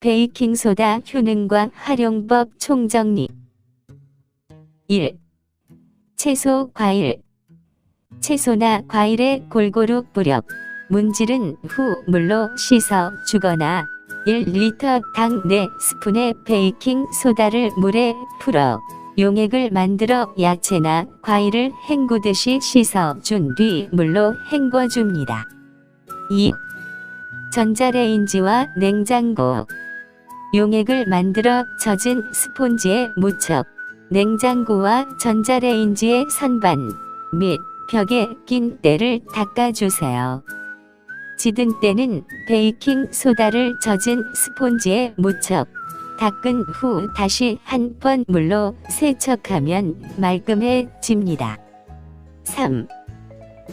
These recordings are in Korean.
베이킹소다 효능과 활용법 총정리 1. 채소, 과일 채소나 과일에 골고루 뿌려 문지른 후 물로 씻어 주거나 1리터 당 4스푼의 베이킹 소다를 물에 풀어 용액을 만들어 야채나 과일을 헹구듯이 씻어 준 뒤 물로 헹궈 줍니다. 2. 전자레인지와 냉장고 용액을 만들어 젖은 스폰지에 묻혀 냉장고와 전자레인지의 선반 및 벽에 낀 때를 닦아주세요. 지든 때는 베이킹 소다를 젖은 스폰지에 묻혀 닦은 후 다시 한 번 물로 세척하면 말끔해집니다. 3.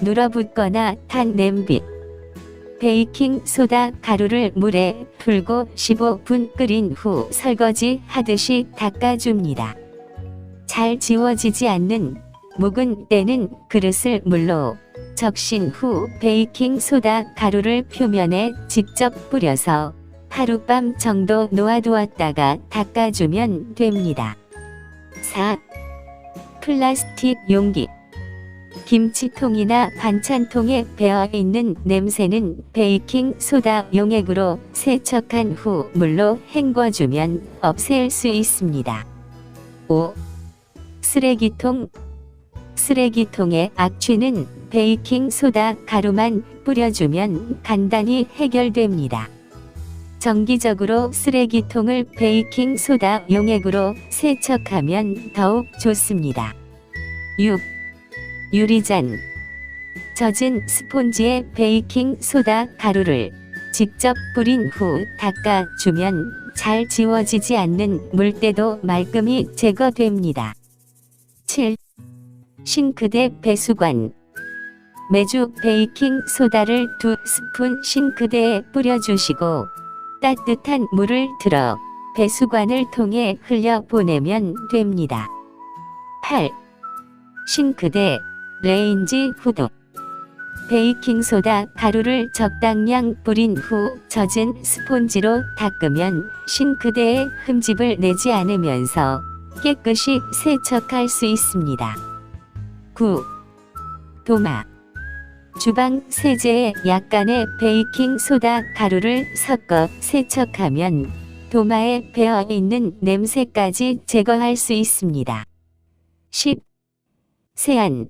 눌어붙거나 탄 냄비 베이킹 소다 가루를 물에 풀고 15분 끓인 후 설거지 하듯이 닦아줍니다. 잘 지워지지 않는 묵은 때는 그릇을 물로 적신 후 베이킹 소다 가루를 표면에 직접 뿌려서 하룻밤 정도 놓아두었다가 닦아주면 됩니다. 4. 플라스틱 용기 김치통이나 반찬통에 배어 있는 냄새는 베이킹 소다 용액으로 세척한 후 물로 헹궈주면 없앨 수 있습니다. 5. 쓰레기통 쓰레기통의 악취는 베이킹 소다 가루만 뿌려주면 간단히 해결됩니다. 정기적으로 쓰레기통을 베이킹 소다 용액으로 세척하면 더욱 좋습니다. 6. 유리잔 젖은 스폰지에 베이킹 소다 가루를 직접 뿌린 후 닦아주면 잘 지워지지 않는 물때도 말끔히 제거됩니다. 7. 싱크대 배수관 매주 베이킹 소다를 두 스푼 싱크대에 뿌려주시고 따뜻한 물을 들어 배수관을 통해 흘려보내면 됩니다. 8. 싱크대 레인지 후드 베이킹소다 가루를 적당량 뿌린 후 젖은 스폰지로 닦으면 싱크대에 흠집을 내지 않으면서 깨끗이 세척할 수 있습니다. 9. 도마 주방 세제에 약간의 베이킹 소다 가루를 섞어 세척하면 도마에 배어 있는 냄새까지 제거할 수 있습니다. 10. 세안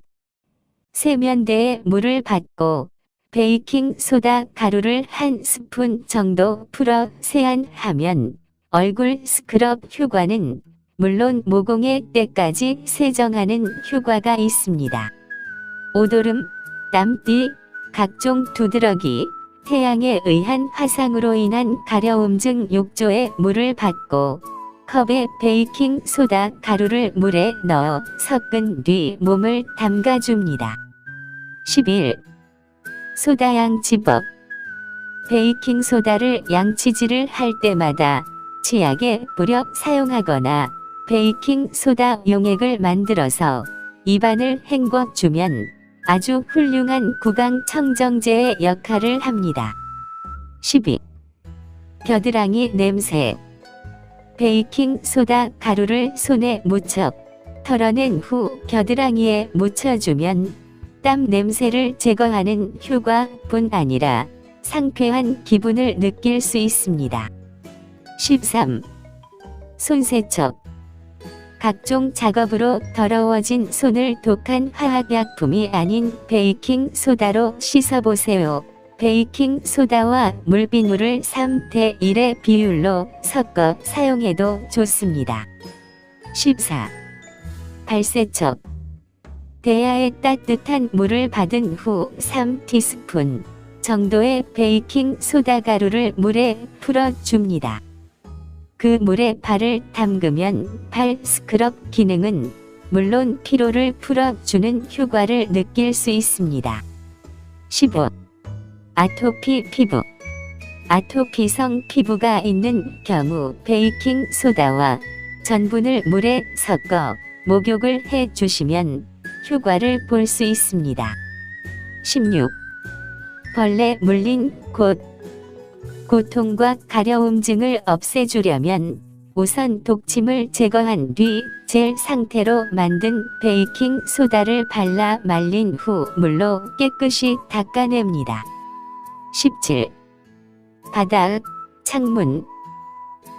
세면대에 물을 받고 베이킹 소다 가루를 한 스푼 정도 풀어 세안하면 얼굴 스크럽 효과는 물론 모공의 때까지 세정하는 효과가 있습니다. 오도름, 땀띠, 각종 두드러기, 태양에 의한 화상으로 인한 가려움 등 욕조에 물을 받고 컵에 베이킹 소다 가루를 물에 넣어 섞은 뒤 몸을 담가줍니다. 11. 소다 양치법 베이킹 소다를 양치질을 할 때마다 치약에 뿌려 사용하거나 베이킹 소다 용액을 만들어서 입안을 헹궈 주면 아주 훌륭한 구강 청정제의 역할을 합니다. 12. 겨드랑이 냄새 베이킹 소다 가루를 손에 묻혀 털어낸 후 겨드랑이에 묻혀주면 땀 냄새를 제거하는 효과뿐 아니라 상쾌한 기분을 느낄 수 있습니다. 13. 손세척 각종 작업으로 더러워진 손을 독한 화학약품이 아닌 베이킹 소다로 씻어보세요. 베이킹 소다와 물비누를 3대 1의 비율로 섞어 사용해도 좋습니다. 14. 발세척 대야에 따뜻한 물을 받은 후 3티스푼 정도의 베이킹 소다 가루를 물에 풀어줍니다. 그 물에 발을 담그면 발 스크럽 기능은 물론 피로를 풀어주는 효과를 느낄 수 있습니다. 15. 아토피 피부 아토피성 피부가 있는 경우 베이킹 소다와 전분을 물에 섞어 목욕을 해 주시면 효과를 볼 수 있습니다. 16. 벌레 물린 곳 고통과 가려움증을 없애주려면 우선 독침을 제거한 뒤 젤 상태로 만든 베이킹 소다를 발라 말린 후 물로 깨끗이 닦아냅니다. 17. 바닥, 창문,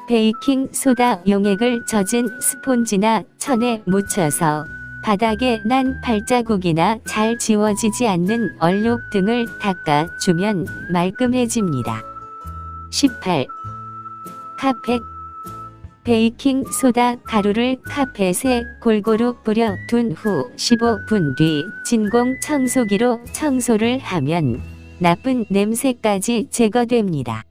베이킹 소다 용액을 젖은 스폰지나 천에 묻혀서 바닥에 난 발자국이나 잘 지워지지 않는 얼룩 등을 닦아주면 말끔해집니다. 18. 카펫 베이킹 소다 가루를 카펫에 골고루 뿌려 둔 후 15분 뒤 진공 청소기로 청소를 하면 나쁜 냄새까지 제거됩니다.